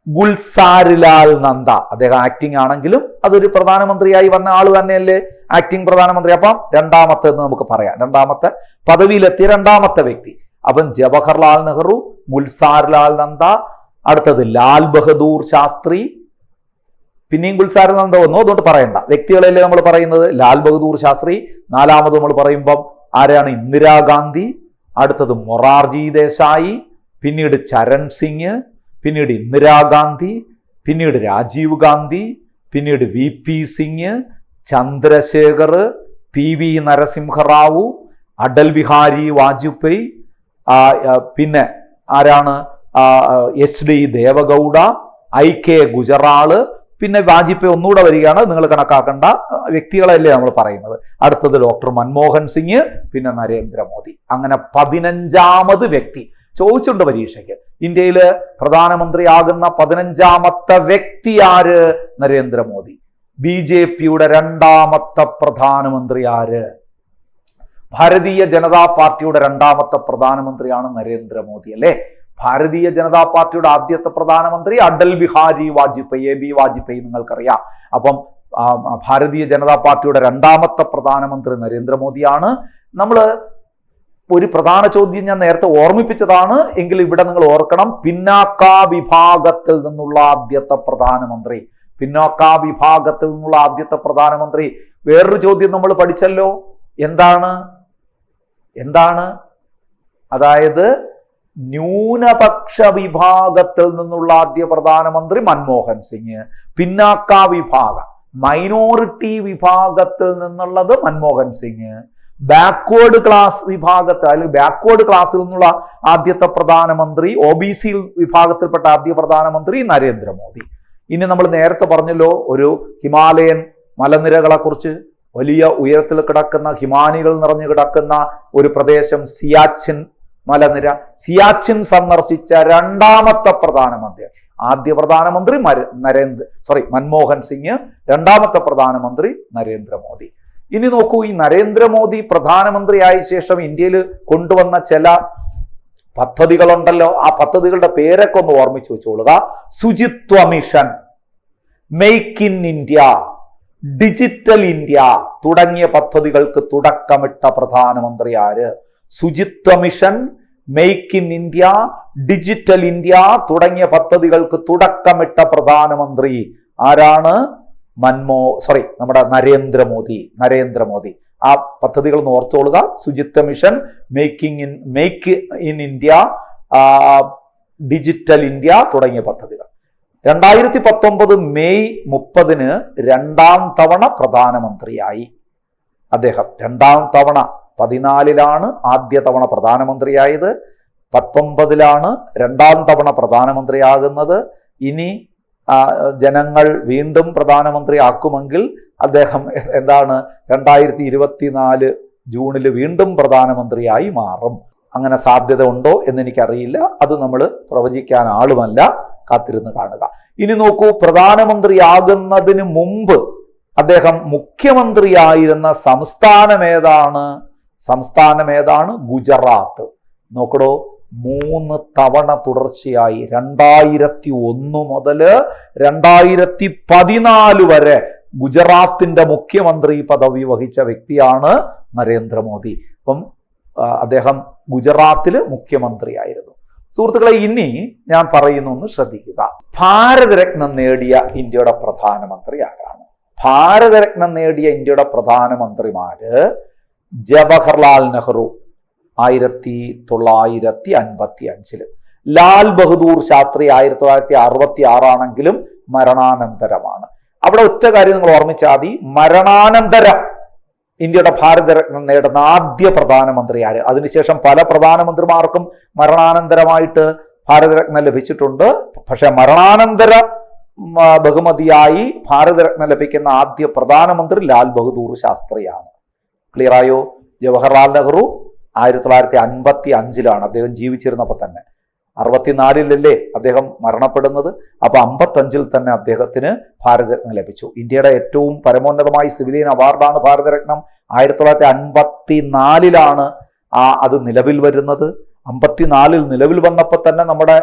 ഗുൽസാരിലാൽ നന്ദ. അദ്ദേഹം ആക്ടിംഗ് ആണെങ്കിലും അതൊരു പ്രധാനമന്ത്രിയായി വന്ന ആൾ തന്നെയല്ലേ? ആക്ടിംഗ് പ്രധാനമന്ത്രി. അപ്പം രണ്ടാമത്തെ എന്ന് നമുക്ക് പറയാം. രണ്ടാമത്തെ പദവിയിലെത്തിയ രണ്ടാമത്തെ വ്യക്തി. അവൻ ജവഹർലാൽ നെഹ്റു ഗുൽസാരിലാൽ നന്ദ അടുത്തത് ലാൽ ബഹദൂർ ശാസ്ത്രി. പിന്നെയും ഗുൽസാർ നന്ദ വന്നു. അതുകൊണ്ട് പറയണ്ട. വ്യക്തികളല്ലേ നമ്മൾ പറയുന്നത്? ലാൽ ബഹദൂർ ശാസ്ത്രി. നാലാമത് നമ്മൾ പറയുമ്പം ആരാണ്? ഇന്ദിരാഗാന്ധി. അടുത്തത് മൊറാർജി ദേശായി. പിന്നീട് ചരൺ സിംഗ്. പിന്നീട് ഇന്ദിരാഗാന്ധി പിന്നീട് രാജീവ് ഗാന്ധി പിന്നീട് V P Singh Chandrashekhar P V Narasimha Rao Atal Bihari Vajpayee പിന്നെ ആരാണ്? H D Deve Gowda I K Gujral പിന്നെ വാജ്പേയി ഒന്നുകൂടെ വരികയാണ്. നിങ്ങൾ കണക്കാക്കേണ്ട വ്യക്തികളല്ലേ നമ്മൾ പറയുന്നത്. അടുത്തത് ഡോക്ടർ മൻമോഹൻ സിംഗ് പിന്നെ നരേന്ദ്രമോദി. അങ്ങനെ പതിനഞ്ചാമത് വ്യക്തി. ചോദിച്ചുണ്ട് പരീക്ഷയ്ക്ക്. ഇന്ത്യയിൽ പ്രധാനമന്ത്രിയാകുന്ന പതിനഞ്ചാമത്തെ വ്യക്തി ആര്? നരേന്ദ്രമോദി. ബി ജെ പിയുടെ രണ്ടാമത്തെ പ്രധാനമന്ത്രി ആര്? ഭാരതീയ ജനതാ പാർട്ടിയുടെ രണ്ടാമത്തെ പ്രധാനമന്ത്രിയാണ് നരേന്ദ്രമോദി അല്ലേ? ഭാരതീയ ജനതാ പാർട്ടിയുടെ ആദ്യത്തെ പ്രധാനമന്ത്രി അടൽ ബിഹാരി വാജ്പേയി എ ബി വാജ്പേയി നിങ്ങൾക്കറിയാം. അപ്പം ഭാരതീയ ജനതാ പാർട്ടിയുടെ രണ്ടാമത്തെ പ്രധാനമന്ത്രി നരേന്ദ്രമോദിയാണ്. നമ്മൾ ഒരു പ്രധാന ചോദ്യം ഞാൻ നേരത്തെ ഓർമ്മിപ്പിച്ചതാണ്. എങ്കിൽ ഇവിടെ നിങ്ങൾ ഓർക്കണം പിന്നാക്ക വിഭാഗത്തിൽ നിന്നുള്ള ആദ്യത്തെ പ്രധാനമന്ത്രി. പിന്നോക്ക വിഭാഗത്തിൽ നിന്നുള്ള ആദ്യത്തെ പ്രധാനമന്ത്രി. വേറൊരു ചോദ്യം നമ്മൾ പഠിച്ചല്ലോ. എന്താണ്? എന്താണ്? അതായത് ന്യൂനപക്ഷ വിഭാഗത്തിൽ നിന്നുള്ള ആദ്യ പ്രധാനമന്ത്രി മൻമോഹൻ സിംഗ്. പിന്നാക്ക വിഭാഗം മൈനോറിറ്റി വിഭാഗത്തിൽ നിന്നുള്ളത് മൻമോഹൻ സിംഗ്. ബാക്ക്വേർഡ് ക്ലാസ് വിഭാഗത്തിൽ അല്ലെങ്കിൽ ബാക്ക്വേർഡ് ക്ലാസ്സിൽ നിന്നുള്ള ആദ്യത്തെ പ്രധാനമന്ത്രി ഒ ബി സി വിഭാഗത്തിൽപ്പെട്ട ആദ്യ പ്രധാനമന്ത്രി നരേന്ദ്രമോദി. ഇനി നമ്മൾ നേരത്തെ പറഞ്ഞല്ലോ ഒരു ഹിമാലയൻ മലനിരകളെക്കുറിച്ച് വലിയ ഉയരത്തിൽ കിടക്കുന്ന ഹിമാനികൾ നിറഞ്ഞു കിടക്കുന്ന ഒരു പ്രദേശം സിയാച്ചിൻ മലനിര. സിയാച്ചിൻ സന്ദർശിച്ച രണ്ടാമത്തെ പ്രധാനമന്ത്രി ആദ്യ പ്രധാനമന്ത്രി നരേന്ദ്ര സോറി മൻമോഹൻ സിംഗ് രണ്ടാമത്തെ പ്രധാനമന്ത്രി നരേന്ദ്രമോദി. ഇനി നോക്കൂ ഈ നരേന്ദ്രമോദി പ്രധാനമന്ത്രിയായ ശേഷം ഇന്ത്യയിൽ കൊണ്ടുവന്ന ചില പദ്ധതികളുണ്ടല്ലോ. ആ പദ്ധതികളുടെ പേരൊക്കെ ഒന്ന് ഓർമ്മിച്ചു വെച്ചോളുക ശുചിത്വ mission make in India digital India തുടങ്ങിയ പദ്ധതികൾക്ക് തുടക്കമിട്ട പ്രധാനമന്ത്രി ആര്? ശുചിത്വ mission make in India digital India തുടങ്ങിയ പദ്ധതികൾക്ക് തുടക്കമിട്ട പ്രധാനമന്ത്രി ആരാണ്? മൻമോ സോറി നമ്മുടെ നരേന്ദ്രമോദി നരേന്ദ്രമോദി ആ പദ്ധതികൾ ഓർത്തോളുക ശുചിത്വ mission making in make in India digital India തുടങ്ങിയ പദ്ധതികൾ. രണ്ടായിരത്തി പത്തൊമ്പത് മെയ് മുപ്പതിന് രണ്ടാം തവണ പ്രധാനമന്ത്രിയായി അദ്ദേഹം. രണ്ടാം തവണ പതിനാലിലാണ് ആദ്യ തവണ പ്രധാനമന്ത്രിയായത്. പത്തൊമ്പതിലാണ് രണ്ടാം തവണ പ്രധാനമന്ത്രിയാകുന്നത്. ഇനി ജനങ്ങൾ വീണ്ടും പ്രധാനമന്ത്രി ആക്കുമെങ്കിൽ അദ്ദേഹം എന്താണ് രണ്ടായിരത്തി ഇരുപത്തിനാല് ജൂണിൽ വീണ്ടും പ്രധാനമന്ത്രിയായി മാറും. അങ്ങനെ സാധ്യത ഉണ്ടോ എന്ന് എനിക്കറിയില്ല അത് നമ്മൾ പ്രവചിക്കാൻ ആളുമല്ല. കാത്തിരുന്ന് കാണുക. ഇനി നോക്കൂ പ്രധാനമന്ത്രിയാകുന്നതിന് മുമ്പ് അദ്ദേഹം മുഖ്യമന്ത്രിയായിരുന്ന സംസ്ഥാനമേതാണ്? സംസ്ഥാനമേതാണ് ഗുജറാത്ത്. നോക്കടോ മൂന്ന് തവണ തുടർച്ചയായി. രണ്ടായിരത്തി ഒന്ന് മുതൽ രണ്ടായിരത്തി പതിനാല് വരെ ഗുജറാത്തിന്റെ മുഖ്യമന്ത്രി പദവി വഹിച്ച വ്യക്തിയാണ് നരേന്ദ്രമോദി. അപ്പം അദ്ദേഹം മുഖ്യമന്ത്രി മുഖ്യമന്ത്രിയായിരുന്നു. സുഹൃത്തുക്കളെ ഇനി ഞാൻ പറയുന്നു ഒന്ന് ശ്രദ്ധിക്കുക. ഭാരതരത്നം നേടിയ ഇന്ത്യയുടെ പ്രധാനമന്ത്രി ആരാണ്? ഭാരതരത്നം നേടിയ ഇന്ത്യയുടെ പ്രധാനമന്ത്രിമാര് ജവഹർലാൽ നെഹ്റു ആയിരത്തി തൊള്ളായിരത്തി അൻപത്തി അഞ്ചിൽ ലാൽ ബഹദൂർ ശാസ്ത്രി ആയിരത്തി തൊള്ളായിരത്തി അറുപത്തി ആറാണെങ്കിലും മരണാനന്തരമാണ്. അവിടെ ഒറ്റ കാര്യം നിങ്ങൾ ഓർമ്മിച്ചാൽ മതി. മരണാനന്തരം ഇന്ത്യയുടെ ഭാരതരത്നം നേടുന്ന ആദ്യ പ്രധാനമന്ത്രി ആര്? അതിനുശേഷം പല പ്രധാനമന്ത്രിമാർക്കും മരണാനന്തരമായിട്ട് ഭാരതരത്നം ലഭിച്ചിട്ടുണ്ട്. പക്ഷെ മരണാനന്തര ബഹുമതിയായി ഭാരതരത്നം ലഭിക്കുന്ന ആദ്യ പ്രധാനമന്ത്രി ലാൽ ബഹദൂർ ശാസ്ത്രിയാണ്. ക്ലിയറായോ ജവഹർലാൽ നെഹ്റു ആയിരത്തി തൊള്ളായിരത്തി അൻപത്തി അഞ്ചിലാണ് അദ്ദേഹം ജീവിച്ചിരുന്നപ്പോൾ തന്നെ. അറുപത്തിനാലിലല്ലേ അദ്ദേഹം മരണപ്പെടുന്നത്? അപ്പോൾ അമ്പത്തഞ്ചിൽ തന്നെ അദ്ദേഹത്തിന് ഭാരതരത്നം ലഭിച്ചു. ഇന്ത്യയുടെ ഏറ്റവും പരമോന്നതമായ സിവിലിയൻ അവാർഡാണ് ഭാരതരത്നം. ആയിരത്തി തൊള്ളായിരത്തി അൻപത്തി നാലിലാണ് ആ അത് നിലവിൽ വരുന്നത്. അമ്പത്തിനാലിൽ നിലവിൽ വന്നപ്പോൾ തന്നെ നമ്മുടെ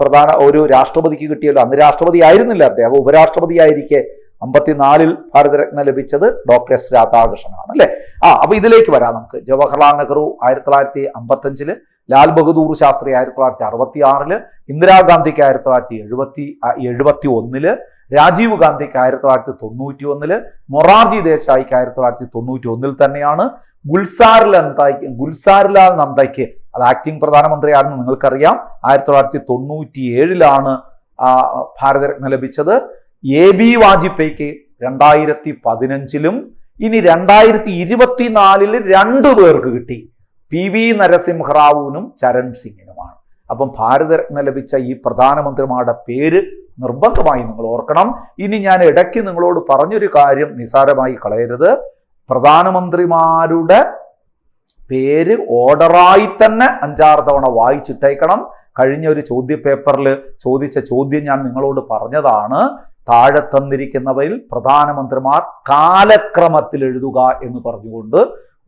പ്രധാന ഒരു രാഷ്ട്രപതിക്ക് കിട്ടിയല്ലോ. അന്ന് രാഷ്ട്രപതി ആയിരുന്നില്ല അദ്ദേഹം. ഉപരാഷ്ട്രപതിയായിരിക്കെ അമ്പത്തിനാലിൽ ഭാരതരത്നം ലഭിച്ചത് ഡോക്ടർ എസ് രാധാകൃഷ്ണനാണ് അല്ലെ? ആ അപ്പൊ ഇതിലേക്ക് വരാം നമുക്ക്. ജവഹർലാൽ നെഹ്റു ആയിരത്തി തൊള്ളായിരത്തി അമ്പത്തഞ്ചിൽ ലാൽ ബഹദൂർ ശാസ്ത്രി ആയിരത്തി തൊള്ളായിരത്തി അറുപത്തി ആറിൽ ഇന്ദിരാഗാന്ധിക്ക് ആയിരത്തി തൊള്ളായിരത്തി എഴുപത്തി എഴുപത്തി ഒന്നിൽ രാജീവ് ഗാന്ധിക്ക് ആയിരത്തി തൊള്ളായിരത്തി തൊണ്ണൂറ്റി ഒന്നിൽ മൊറാർജി ദേശായിക്ക് ആയിരത്തി തൊള്ളായിരത്തി തൊണ്ണൂറ്റി ഒന്നിൽ തന്നെയാണ് ഗുൽസാറിലാൽ ഗുൽസാരിലാൽ നന്ദയ്ക്ക് അത് ആക്ടിംഗ് പ്രധാനമന്ത്രിയാണെന്ന് നിങ്ങൾക്കറിയാം. ആയിരത്തി തൊള്ളായിരത്തി തൊണ്ണൂറ്റി ഏഴിലാണ് ഭാരതരത്ന ലഭിച്ചത്. എ ബി വാജ്പേയിക്ക് രണ്ടായിരത്തി പതിനഞ്ചിലും ഇനി രണ്ടായിരത്തി ഇരുപത്തിനാലിൽ രണ്ടു പേർക്ക് കിട്ടി. പി വി നരസിംഹറാവുവിനും ചരൺ സിംഗിനുമാണ്. അപ്പം ഭാരതരത്ന ലഭിച്ച ഈ പ്രധാനമന്ത്രിമാരുടെ പേര് നിർബന്ധമായി നിങ്ങൾ ഓർക്കണം. ഇനി ഞാൻ ഇടയ്ക്ക് നിങ്ങളോട് പറഞ്ഞൊരു കാര്യം നിസാരമായി കളയരുത്. പ്രധാനമന്ത്രിമാരുടെ പേര് ഓർഡറായി തന്നെ അഞ്ചാറ് തവണ വായിച്ചിട്ടേക്കണം. കഴിഞ്ഞ ഒരു ചോദ്യ പേപ്പറിൽ ചോദിച്ച ചോദ്യം ഞാൻ നിങ്ങളോട് പറഞ്ഞതാണ്. താഴെ തന്നിരിക്കുന്നവയിൽ പ്രധാനമന്ത്രിമാർ കാലക്രമത്തിൽ എഴുതുക എന്ന് പറഞ്ഞുകൊണ്ട്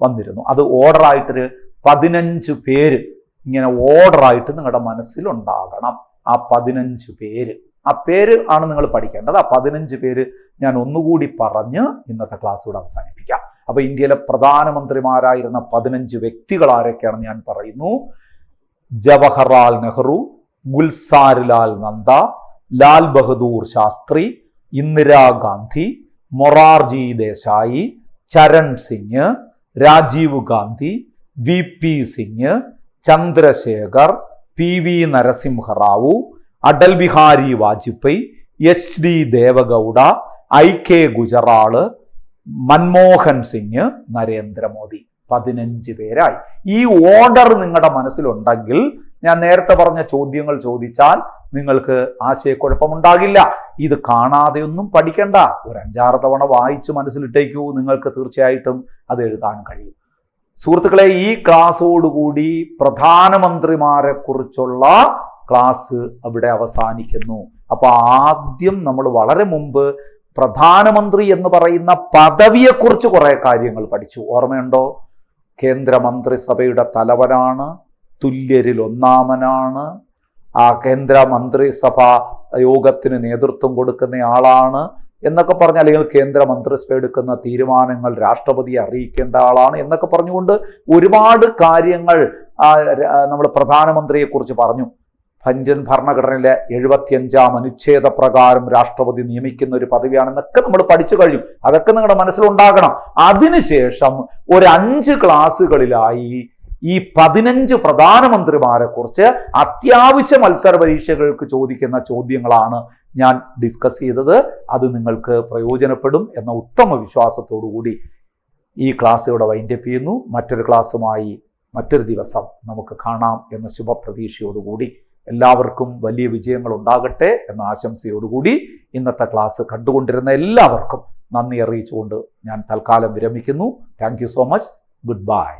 വന്നിരുന്നു. അത് ഓർഡറായിട്ടൊരു പതിനഞ്ച് പേര് ഇങ്ങനെ ഓർഡറായിട്ട് നിങ്ങളുടെ മനസ്സിലുണ്ടാകണം. ആ പതിനഞ്ച് പേര്. ആ പേര് ആണ് നിങ്ങൾ പഠിക്കേണ്ടത്. ആ പതിനഞ്ച് പേര് ഞാൻ ഒന്നുകൂടി പറഞ്ഞ് ഇന്നത്തെ ക്ലാസ് ഇവിടെ അവസാനിപ്പിക്കാം. അപ്പോൾ ഇന്ത്യയിലെ പ്രധാനമന്ത്രിമാരായിരുന്ന പതിനഞ്ച് വ്യക്തികൾ ആരൊക്കെയാണെന്ന് ഞാൻ പറയുന്നു. Jawaharlal Nehru Gulzarilal Nanda Lal Bahadur Shastri Indira Gandhi Morarji Desai Charan Singh Rajiv Gandhi V P Singh Chandrashekhar P V Narasimha Rao Atal Bihari Vajpayee H D Deve Gowda I K Gujral Manmohan Singh Narendra Modi. പതിനഞ്ച് പേരായി. ഈ order നിങ്ങളുടെ മനസ്സിലുണ്ടെങ്കിൽ ഞാൻ നേരത്തെ പറഞ്ഞ ചോദ്യങ്ങൾ ചോദിച്ചാൽ നിങ്ങൾക്ക് ആശയക്കുഴപ്പമുണ്ടാകില്ല. ഇത് കാണാതെയൊന്നും പഠിക്കണ്ട. ഒരു അഞ്ചാറ് തവണ വായിച്ച് മനസ്സിലിട്ടേക്കൂ. നിങ്ങൾക്ക് തീർച്ചയായിട്ടും അത് എഴുതാൻ കഴിയും. സുഹൃത്തുക്കളെ ഈ ക്ലാസ്സോടുകൂടി പ്രധാനമന്ത്രിമാരെ കുറിച്ചുള്ള ക്ലാസ് അവിടെ അവസാനിക്കുന്നു. അപ്പോൾ ആദ്യം നമ്മൾ വളരെ മുമ്പ് പ്രധാനമന്ത്രി എന്ന് പറയുന്ന പദവിയെക്കുറിച്ച് കുറേ കാര്യങ്ങൾ പഠിച്ചു. ഓർമ്മയുണ്ടോ? കേന്ദ്രമന്ത്രിസഭയുടെ തലവനാണ് തുല്യരിൽ ഒന്നാമനാണ് ആ കേന്ദ്ര മന്ത്രിസഭ യോഗത്തിന് നേതൃത്വം കൊടുക്കുന്ന ആളാണ് എന്നൊക്കെ പറഞ്ഞ അല്ലെങ്കിൽ കേന്ദ്ര മന്ത്രിസഭ എടുക്കുന്ന തീരുമാനങ്ങൾ രാഷ്ട്രപതിയെ അറിയിക്കേണ്ട ആളാണ് എന്നൊക്കെ പറഞ്ഞുകൊണ്ട് ഒരുപാട് കാര്യങ്ങൾ നമ്മൾ പ്രധാനമന്ത്രിയെ കുറിച്ച് പറഞ്ഞു. ഇന്ത്യൻ ഭരണഘടനയിലെ എഴുപത്തിയഞ്ചാം അനുച്ഛേദ പ്രകാരം രാഷ്ട്രപതി നിയമിക്കുന്ന ഒരു പദവിയാണെന്നൊക്കെ നമ്മൾ പഠിച്ചു കഴിഞ്ഞു. അതൊക്കെ നിങ്ങളുടെ മനസ്സിലുണ്ടാകണം. അതിനുശേഷം ഒരു അഞ്ച് ക്ലാസ്സുകളിലായി ഈ പതിനഞ്ച് പ്രധാനമന്ത്രിമാരെ കുറിച്ച് അത്യാവശ്യ മത്സര പരീക്ഷകൾക്ക് ചോദിക്കുന്ന ചോദ്യങ്ങളാണ് ഞാൻ ഡിസ്കസ് ചെയ്തത്. അത് നിങ്ങൾക്ക് പ്രയോജനപ്പെടും എന്ന ഉത്തമ വിശ്വാസത്തോടു കൂടി ഈ ക്ലാസ് ഇവിടെ വൈൻഡപ്പ് ചെയ്യുന്നു. മറ്റൊരു ക്ലാസ്സുമായി മറ്റൊരു ദിവസം നമുക്ക് കാണാം എന്ന ശുഭപ്രതീക്ഷയോടുകൂടി എല്ലാവർക്കും വലിയ വിജയങ്ങൾ ഉണ്ടാകട്ടെ എന്ന ആശംസയോടുകൂടി ഇന്നത്തെ ക്ലാസ് കണ്ടുകൊണ്ടിരുന്ന എല്ലാവർക്കും നന്ദി അറിയിച്ചുകൊണ്ട് ഞാൻ തൽക്കാലം വിരമിക്കുന്നു. Thank so much good bye